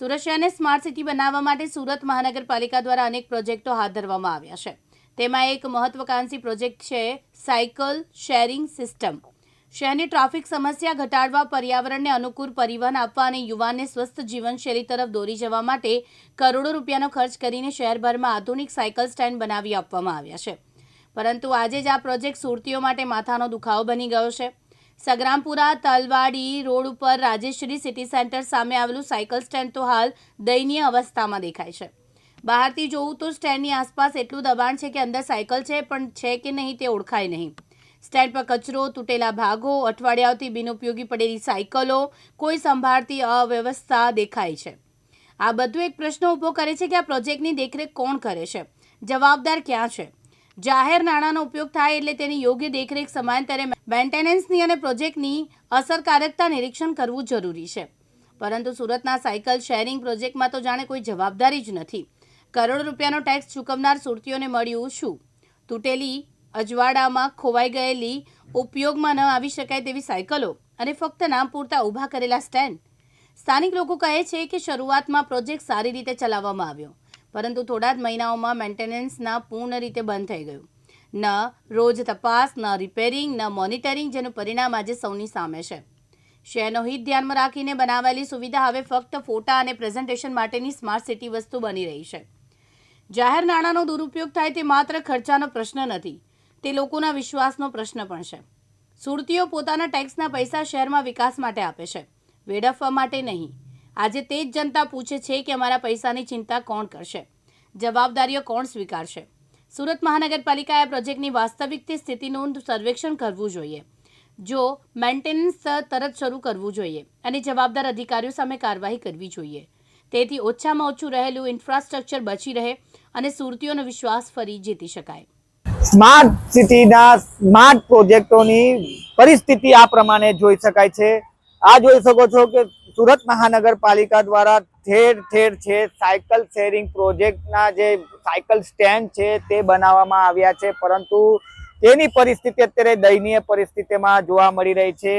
સુરત શહેરને smart city બનાવવા માટે સુરત મહાનગરપાલિકા દ્વારા અનેક પ્રોજેક્ટો હાથ ધરવામાં આવ્યા છે. તેમાં એક મહત્વકાંક્ષી પ્રોજેક્ટ છે સાયકલ શેરિંગ સિસ્ટમ. શહેરની ટ્રાફિક સમસ્યા ઘટાડવા, પર્યાવરણને અનુકૂળ પરિવહન આપવા અને યુવાનને સ્વસ્થ જીવનશૈલી તરફ દોરી જવા માટે કરોડો રૂપિયાનો ખર્ચ કરીને શહેરભરમાં આધુનિક સાયકલ સ્ટેન્ડ બનાવી આપવામાં આવ્યા છે. પરંતુ આજે જ આ પ્રોજેક્ટ સુરતીઓ માટે માથાનો દુખાવો બની ગયો છે. સગ્રામપુરા, તલવાડી રોડ ઉપર રાજેશ્વરી સિટી સેન્ટર સામે આવેલું સાયકલ સ્ટેન્ડ તો હાલ દયનીય અવસ્થામાં દેખાય છે. બહારથી જોવું તો સ્ટેન્ડની આસપાસ એટલું દબાણ છે કે અંદર સાયકલ છે, પણ છે કે નહીં તે ઓળખાય નહીં. સ્ટેન્ડ પર કચરો, તૂટેલા ભાગો, અઠવાડિયાઓથી બિનઉપયોગી પડેલી સાયકલો, કોઈ સંભાળતી અવ્યવસ્થા દેખાય છે. આ બધું એક પ્રશ્ન ઊભો કરે છે કે આ પ્રોજેક્ટની દેખરેખ કોણ કરે છે? જવાબદાર ક્યાં છે? જાહેર નાણાંનો ઉપયોગ થાય એટલે તેની યોગ્ય દેખરેખ સમયાંતરે મેન્ટેનન્સની અને પ્રોજેક્ટની અસરકારકતા નિરીક્ષણ કરવું જરૂરી છે. પરંતુ સુરતના સાયકલ શેરિંગ પ્રોજેક્ટમાં તો જાણે કોઈ જવાબદારી જ નથી. કરોડો રૂપિયાનો ટેક્સ ચૂકવનાર સુરતીઓને મળ્યું શું? તૂટેલી અજવાડામાં ખોવાઈ ગયેલી ઉપયોગમાં ન આવી શકાય તેવી સાયકલો અને ફક્ત નામ પૂરતા ઊભા કરેલા સ્ટેન્ડ? સ્થાનિક લોકો કહે છે કે શરૂઆતમાં પ્રોજેક્ટ સારી રીતે ચલાવવામાં આવ્યો, પરંતુ થોડા જ મહિનાઓમાં મેન્ટેનન્સના પૂર્ણ રીતે બંધ થઈ ગયું. ન રોજ તપાસ, ન રિપેરિંગ ન મોનિટરિંગ જેનું પરિણામ આજે સૌની સામે છે. શહેરનો હિત ધ્યાનમાં રાખીને બનાવાયેલી સુવિધા હવે ફક્ત ફોટા અને પ્રેઝન્ટેશન માટેની સ્માર્ટ સિટી વસ્તુ બની રહી છે. જાહેર નાણાંનો દુરુપયોગ થાય તે માત્ર ખર્ચાનો પ્રશ્ન નથી, તે લોકોના વિશ્વાસનો પ્રશ્ન પણ છે. સુરતીઓ પોતાના ટેક્સના પૈસા શહેરમાં વિકાસ માટે આપે છે, વેડફવા માટે નહીં. આજે તે જ જનતા પૂછે છે કે અમારા પૈસાની ચિંતા કોણ કરશે? જવાબદારીઓ કોણ સ્વીકારશે? સુરત મહાનગરપાલિકાએ આ પ્રોજેક્ટની વાસ્તવિક સ્થિતિનું સર્વેક્ષણ કરવું જોઈએ. જો મેન્ટેનન્સ તરત શરૂ કરવું જોઈએ અને જવાબદાર અધિકારીઓ સામે કાર્યવાહી કરવી જોઈએ. તેથી ઓછામાં ઓછું રહેલું ઇન્ફ્રાસ્ટ્રક્ચર બચી રહે અને સુરતીઓનો વિશ્વાસ ફરી જીતી શકાય. સ્માર્ટ સિટીના સ્માર્ટ પ્રોજેક્ટોની પરિસ્થિતિ આ પ્રમાણે જોઈ શકાય છે. આ જોઈ શકો છો કે સુરત મહાનગરપાલિકા દ્વારા ઠેર ઠેર છે, સાયકલ શેરિંગ પ્રોજેક્ટના જે સાયકલ સ્ટેન્ડ છે તે બનાવવામાં આવ્યા છે, પરંતુ તેની પરિસ્થિતિ અત્યારે દયનીય પરિસ્થિતિમાં જોવા મળી રહી છે.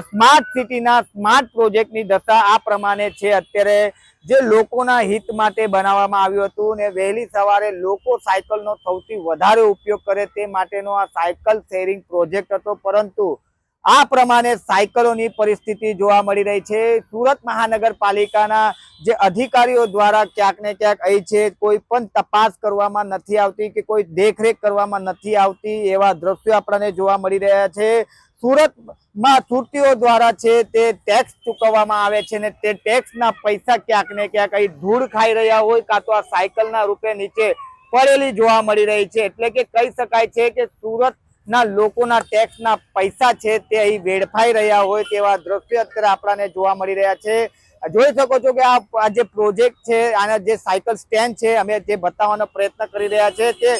સ્માર્ટ સિટીના સ્માર્ટ પ્રોજેક્ટની દશા આ પ્રમાણે છે. અત્યારે જે લોકોના હિત માટે બનાવવામાં આવ્યું હતું ને વહેલી સવારે લોકો સાયકલનો સૌથી વધારે ઉપયોગ કરે તે માટેનો આ સાયકલ શેરિંગ પ્રોજેક્ટ હતો, પરંતુ આ પ્રમાણે સાયકલોની પરિસ્થિતિ જોવા મળી રહી છે. સુરત મહાનગરપાલિકાના જે અધિકારીઓ દ્વારા ક્યાંક ને ક્યાંક અહીં છે, કોઈ પણ તપાસ કરવામાં નથી આવતી કે કોઈ દેખરેખ કરવામાં નથી આવતી એવા દ્રશ્યો આપણને જોવા મળી રહ્યા છે. સુરતમાં સુરતીઓ દ્વારા છે તે ટેક્સ ચૂકવવામાં આવે છે ને તે ટેક્સના પૈસા ક્યાંક ને ક્યાંક અહીં ધૂળ ખાઈ રહ્યા હોય કાં તો આ સાયકલના રૂપે નીચે પડેલી જોવા મળી રહી છે. એટલે કે કહી શકાય છે કે સુરત ના, લોકોના ટેક્સના પૈસા છે તે અહીં વેડફાઈ રહ્યા હોય તેવા દ્રશ્યો અત્યારે આપણાને જોવા મળી રહ્યા છે. જોઈ શકો છો કે આ જે પ્રોજેક્ટ છે, આના જે સાયકલ સ્ટેન્ડ છે, અમે જે બતાવવાનો પ્રયત્ન કરી રહ્યા છે તે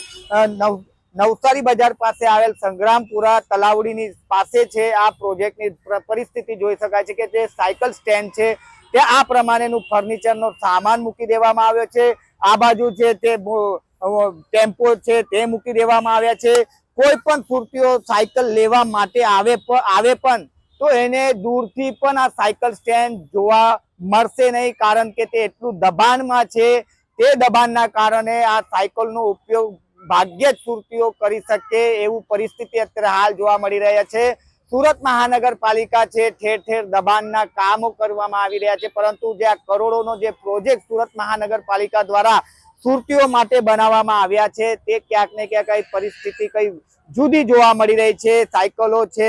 નવ, નવસારી બજાર પાસે આવેલ સંગ્રામપુરા તલાવડીની પાસે છે. આ પ્રોજેક્ટની પરિસ્થિતિ જોઈ શકાય છે કે જે સાયકલ સ્ટેન્ડ છે તે આ પ્રમાણેનું ફર્નિચરનો સામાન મૂકી દેવામાં આવ્યો છે. આ બાજુ છે તે ટેમ્પો છે તે મૂકી દેવામાં આવ્યા છે. કોઈ પણ સુરતીઓ સાયકલ લેવા માટે આવે આવે પણ, તો એને દૂરથી પણ આ સાયકલ સ્ટેન્ડ જોવા મળશે નહીં, કારણ કે તે એટલું દબાણમાં છે. તે દબાણના કારણે આ સાયકલનો ઉપયોગ ભાગ્યે જ સુરતીઓ કરી શકે એવું પરિસ્થિતિ અત્યારે હાલ જોવા મળી રહ્યા છે. સુરત મહાનગરપાલિકા છે, ઠેર ઠેર દબાણના કામો કરવામાં આવી રહ્યા છે, પરંતુ જે આ કરોડોનો જે પ્રોજેક્ટ સુરત મહાનગરપાલિકા દ્વારા સુરતીઓ માટે બનાવવામાં આવ્યા છે. તે ક્યાંક ને ક્યાંક કઈ પરિસ્થિતિ કઈ જુદી જોવા મળી રહી છે. સાયકલો છે,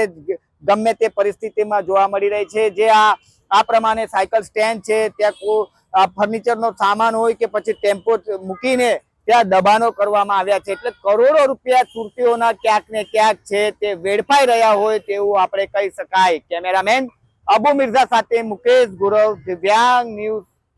ગમે તે પરિસ્થિતિમાં જોવા મળી રહી છે. જે આ આ પ્રમાણે સાયકલ સ્ટેન્ડ છે, ત્યાં ફર્નિચરનો સામાન હોય કે પછી ટેમ્પો મૂકીને ત્યાં દબાણો કરવામાં આવ્યા છે. એટલે કરોડો રૂપિયા સુરતીઓના ક્યાંક ને ક્યાંક છે તે વેડફાઈ રહ્યા હોય તેવું આપણે કહી શકાય. કેમેરામેન અબુ મિર્ઝા સાથે મુકેશ ગુરવ, દિવ્યાંગ ન્યૂઝ